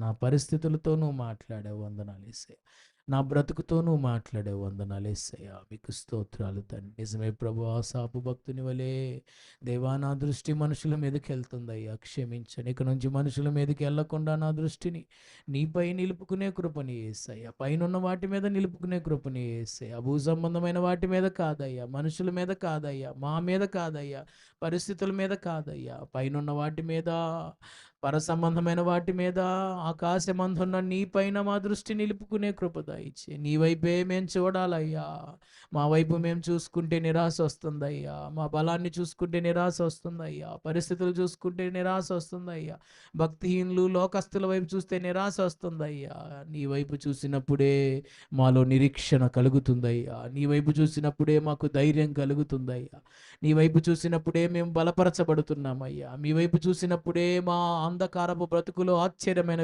నా పరిస్థితులతో నువ్వు వందనాలు ఏసయ్య. నా బ్రతుకుతో నువ్వు మాట్లాడే వందనాలు ఏసయ్యా. మీకు స్తోత్రాలు తండ్రి. నిజమే ప్రభు ఆ సాపు భక్తుని వలే దేవా నా దృష్టి మనుషుల మీదకి వెళ్తుందయ్యా క్షమించని ఇక నుంచి మనుషుల మీదకి వెళ్ళకుండా నా దృష్టిని నీపై నిలుపుకునే కృపని వేసాయా పైన వాటి మీద నిలుపుకునే కృపని వేసాయా భూ సంబంధమైన వాటి మీద కాదయ్యా. మనుషుల మీద కాదయ్యా. మా మీద కాదయ్యా. పరిస్థితుల మీద కాదయ్యా. పైన వాటి మీద పర సంబంధమైన వాటి మీద ఆకాశమందున్న నీ పైన మా దృష్టి నిలుపుకునే కృప నీ వైపే మేము చూడాలయ్యా. మా వైపు మేము చూసుకుంటే నిరాశ వస్తుందయ్యా. మా బలాన్ని చూసుకుంటే నిరాశ వస్తుందయ్యా. పరిస్థితులు చూసుకుంటే నిరాశ వస్తుందయ్యా. భక్తిహీనులు లోకస్తుల వైపు చూస్తే నిరాశ వస్తుందయ్యా. నీ వైపు చూసినప్పుడే మాలో నిరీక్షణ కలుగుతుందయ్యా. నీ వైపు చూసినప్పుడే మాకు ధైర్యం కలుగుతుందయ్యా. నీ వైపు చూసినప్పుడే మేము బలపరచబడుతున్నామయ్యా. మీ వైపు చూసినప్పుడే మా అంధకారపు బ్రతుకులో ఆశ్చర్యమైన